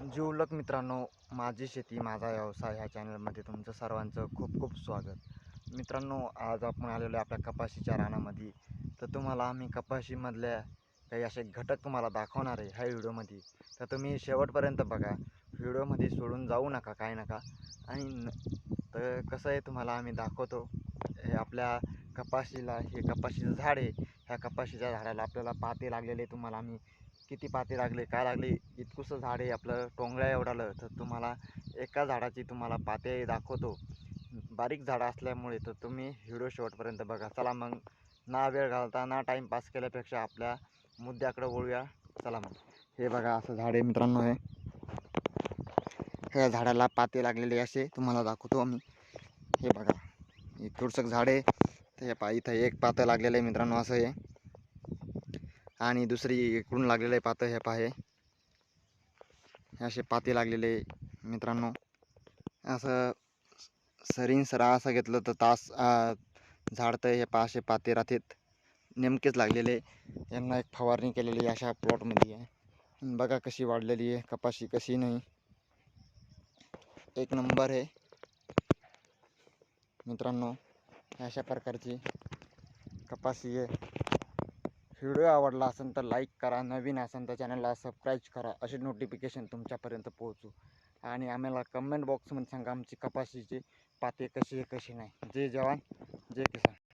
जिवलक मित्रांनो माझी शेती माझा व्यवसाय ह्या चॅनलमध्ये तुमचं सर्वांचं खूप खूप स्वागत. मित्रांनो आज आपण आलेलो आहे आपल्या कपाशीच्या रानामध्ये. तर तुम्हाला आम्ही कपाशीमधल्या काही असे घटक तुम्हाला दाखवणार आहे ह्या व्हिडिओमध्ये. तर तुम्ही शेवटपर्यंत बघा. व्हिडिओमध्ये सोडून जाऊ नका काय नका. आणि न तर कसं आहे तुम्हाला आम्ही दाखवतो हे आपल्या कपाशीला हे कपाशीचं झाड आहे. ह्या कपाशीच्या झाडाला आपल्याला पाते लागलेले तुम्हाला आम्ही किती पाते लागले काय लागले इतकुसं झाड आहे आपलं टोंगळ्या एवढालं तर तुम्हाला एका झाडाची तुम्हाला पाते दाखवतो. बारीक झाडं असल्यामुळे तर तुम्ही व्हिडिओ शेवटपर्यंत बघा. चला मग ना वेळ घालता ना टाईमपास केल्यापेक्षा आपल्या मुद्द्याकडे वळूया. चला मग. हे बघा असं झाड आहे मित्रांनो हे. ह्या झाडाला पाते लागलेले असे तुम्हाला दाखवतो आम्ही. हे बघा हे तुळसक झाड आहे. तर हे पा इथं एक पातं लागलेलं आहे मित्रांनो असं हे. आणि दुसरी इकडून लागलेलं आहे पातं हे पाहे. हे असे पाते लागलेले मित्रांनो. असं सरीन सरा असं घेतलं तर तास झाडतं हे पा असे पाते राहतात. नेमकेच लागलेले यांना एक फवारणी केलेली आहे अशा प्लॉटमध्ये आहे. बघा कशी वाढलेली आहे कपाशी कशी नाही. एक नंबर आहे. मित्रांनो अशा प्रकारची कपाशी आहे. व्हिडिओ आवडला असेल तर लाईक करा नवीन असेल तर चॅनलला सबस्क्राईब करा असे नोटिफिकेशन तुमच्यापर्यंत पोहोचू. आणि आम्हाला कमेंट बॉक्समध्ये सांगा आमची कपाशीची पाते कशी आहे कशी नाही. जय जवान जय किसान.